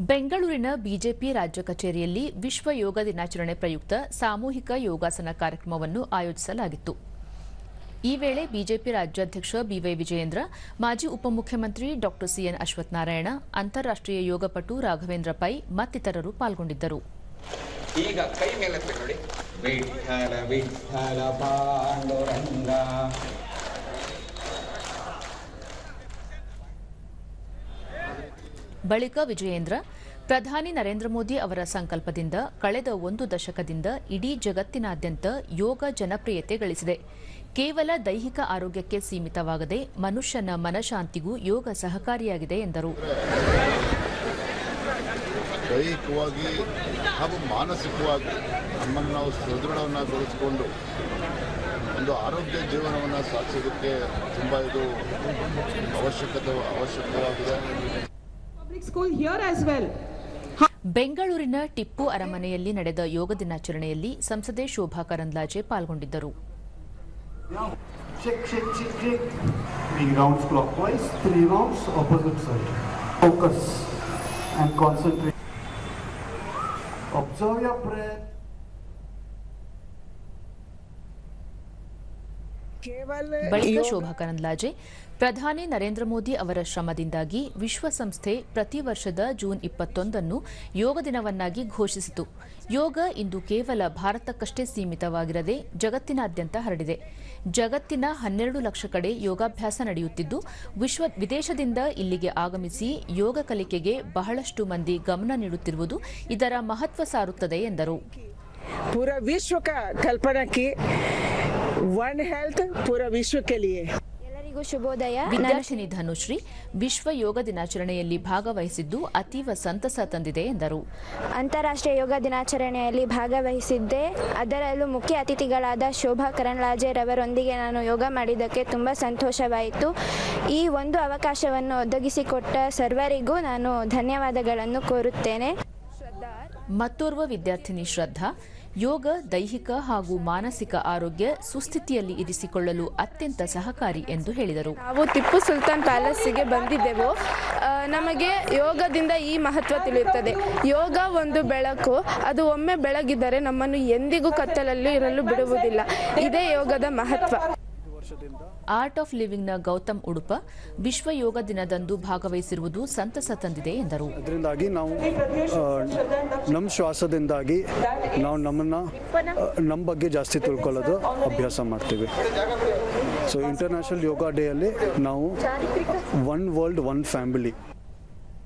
ಬೆಂಗಳೂರಿನ ಬಿಜೆಪಿ ರಾಜ್ಯ ಕಚೇರಿಯಲ್ಲಿ ವಿಶ್ವ ಯೋಗ ದಿನಾಚರಣೆ ಪ್ರಯುಕ್ತ ಸಾಮೂಹಿಕ ಯೋಗಾಸನ ಕಾರ್ಯಕ್ರಮವನ್ನು ಆಯೋಜಿಸಲಾಗಿತ್ತು. ಈ ವೇಳೆ ಬಿಜೆಪಿ ರಾಜ್ಯಾಧ್ಯಕ್ಷ ಬಿವೈ ವಿಜಯೇಂದ್ರ, ಮಾಜಿ ಉಪಮುಖ್ಯಮಂತ್ರಿ ಡಾ ಸಿಎನ್ ಅಶ್ವತ್ಥನಾರಾಯಣ, ಅಂತಾರಾಷ್ಟ್ರೀಯ ಯೋಗಪಟು ರಾಘವೇಂದ್ರ ಪೈ ಮತ್ತಿತರರು ಪಾಲ್ಗೊಂಡಿದ್ದರು. ಈಗ ಕೈ ಮೇಲೆತ್ತೆ ಬಳಿಕ ವಿಜಯೇಂದ್ರ, ಪ್ರಧಾನಿ ನರೇಂದ್ರ ಮೋದಿ ಅವರ ಸಂಕಲ್ಪದಿಂದ ಕಳೆದ ಒಂದು ದಶಕದಿಂದ ಇಡೀ ಜಗತ್ತಿನಾದ್ಯಂತ ಯೋಗ ಜನಪ್ರಿಯತೆ ಗಳಿಸಿದೆ. ಕೇವಲ ದೈಹಿಕ ಆರೋಗ್ಯಕ್ಕೆ ಸೀಮಿತವಾಗದೆ ಮನುಷ್ಯನ ಮನಶಾಂತಿಗೂ ಯೋಗ ಸಹಕಾರಿಯಾಗಿದೆ ಎಂದರು. ದೈಹಿಕವಾಗಿ ಹಾಗೂ ಮಾನಸಿಕವಾಗಿ ನಮ್ಮನ್ನು ನಾವು ಸದೃಢವನ್ನಾಗೊಳಿಸಿಕೊಂಡು ಒಂದು ಆರೋಗ್ಯ ಜೀವನವನ್ನು ಸಾಧಿಸೋದಕ್ಕೆ ತುಂಬ ಇದು ಅವಶ್ಯಕತೆ, ಅವಶ್ಯಕವಾಗಿದೆ. Public school here as well. ಬೆಂಗಳೂರಿನ ಟಿಪ್ಪು ಅರಮನೆಯಲ್ಲಿ ನಡೆದ ಯೋಗ ದಿನಾಚರಣೆಯಲ್ಲಿ ಸಂಸದೆ ಶೋಭಾ ಕರಂದ್ಲಾಜೆ ಪಾಲ್ಗೊಂಡಿದ್ದರು. ಬಳಿಕ ಶೋಭಾ ಕರಂದ್ಲಾಜೆ ಪ್ರಧಾನಿ ನರೇಂದ್ರ ಮೋದಿ ಅವರ ಶ್ರಮದಿಂದಾಗಿ ವಿಶ್ವಸಂಸ್ಥೆ ಪ್ರತಿ ವರ್ಷದ ಜೂನ್ ಇಪ್ಪತ್ತೊಂದನ್ನು ಯೋಗ ದಿನವನ್ನಾಗಿ ಘೋಷಿಸಿತು. ಯೋಗ ಇಂದು ಕೇವಲ ಭಾರತಕ್ಕಷ್ಟೇ ಸೀಮಿತವಾಗಿರದೆ ಜಗತ್ತಿನಾದ್ಯಂತ ಹರಡಿದೆ. ಜಗತ್ತಿನ ಹನ್ನೆರಡು ಲಕ್ಷ ಕಡೆ ಯೋಗಾಭ್ಯಾಸ ನಡೆಯುತ್ತಿದ್ದು ವಿಶ್ವ ವಿದೇಶದಿಂದ ಇಲ್ಲಿಗೆ ಆಗಮಿಸಿ ಯೋಗ ಕಲಿಕೆಗೆ ಬಹಳಷ್ಟು ಮಂದಿ ಗಮನ ನೀಡುತ್ತಿರುವುದು ಇದರ ಮಹತ್ವ ಸಾರುತ್ತದೆ ಎಂದರು. ಪೂರ ವಿಶ್ವಕ वन हेल्थ पूरा विश्व के लिए ಎಲ್ಲರಿಗೂ ಶುಭೋದಯ ವಿದ್ಯಾರ್ಥಿನಿ ಧನುಶ್ರೀ ವಿಶ್ವ ಯೋಗ ದಿನಾಚರಣೆಯಲ್ಲಿ ಭಾಗವಹಿಸಿದ್ದು ಅತೀವ ಸಂತಸ ತಂದಿದೆ ಎಂದರು ಅಂತಾರಾಷ್ಟ್ರೀಯ ಯೋಗ ದಿನಾಚರಣೆಯಲ್ಲಿ ಭಾಗವಹಿಸಿದ್ದೆ ಅದರಲ್ಲೂ ಮುಖ್ಯ ಅತಿಥಿಗಳಾದ ಶೋಭಾ ಕರಂದ್ಲಾಜೆರವರೊಂದಿಗೆ ನಾನು ಯೋಗ ಮಾಡಿದ್ದಕ್ಕೆ ತುಂಬ ಸಂತೋಷವಾಯಿತು ಈ ಒಂದು ಅವಕಾಶವನ್ನು ಒದಗಿಸಿಕೊಟ್ಟ ಸರ್ವರಿಗೂ ನಾನು ಧನ್ಯವಾದಗಳನ್ನು ಕೋರುತ್ತೇನೆ ಮತ್ತೋರ್ವ ವಿದ್ಯಾರ್ಥಿನಿ ಶ್ರದ್ಧಾ ಯೋಗ, ದೈಹಿಕ ಹಾಗೂ ಮಾನಸಿಕ ಆರೋಗ್ಯ ಸುಸ್ಥಿತಿಯಲ್ಲಿ ಇರಿಸಿಕೊಳ್ಳಲು ಅತ್ಯಂತ ಸಹಕಾರಿ ಎಂದು ಹೇಳಿದರು. ನಾವು ಟಿಪ್ಪು ಸುಲ್ತಾನ್ ಪ್ಯಾಲೇಸ್ಗೆ ಬಂದಿದ್ದೆವು. ನಮಗೆ ಯೋಗದಿಂದ ಈ ಮಹತ್ವ ತಿಳಿಯುತ್ತದೆ. ಯೋಗ ಒಂದು ಬೆಳಕು, ಅದು ಒಮ್ಮೆ ಬೆಳಗಿದರೆ ನಮ್ಮನ್ನು ಎಂದಿಗೂ ಕತ್ತಲಲ್ಲಿ ಇರಲು ಬಿಡುವುದಿಲ್ಲ. ಇದೇ ಯೋಗದ ಮಹತ್ವ. ಆರ್ಟ್ ಆಫ್ ಲಿವಿಂಗ್ನ ಗೌತಮ್ ಉಡುಪ ವಿಶ್ವ ಯೋಗ ದಿನದಂದು ಭಾಗವಹಿಸಿರುವುದು ಸಂತಸ ತಂದಿದೆ ಎಂದರು. ಅದರಿಂದಾಗಿ ನಾವು ನಮ್ಮ ಶ್ವಾಸದಿಂದಾಗಿ ನಾವು ನಮ್ಮನ್ನ ನಮ್ಮ ಬಗ್ಗೆ ಜಾಸ್ತಿ ತಿಳ್ಕೊಳ್ಳೋದು ಅಭ್ಯಾಸ ಮಾಡ್ತೀವಿ. ಸೊ ಇಂಟರ್ನ್ಯಾಷನಲ್ ಯೋಗ ಡೇಯಲ್ಲಿ ನಾವು ಒನ್ ವರ್ಲ್ಡ್ ಒನ್ ಫ್ಯಾಮಿಲಿ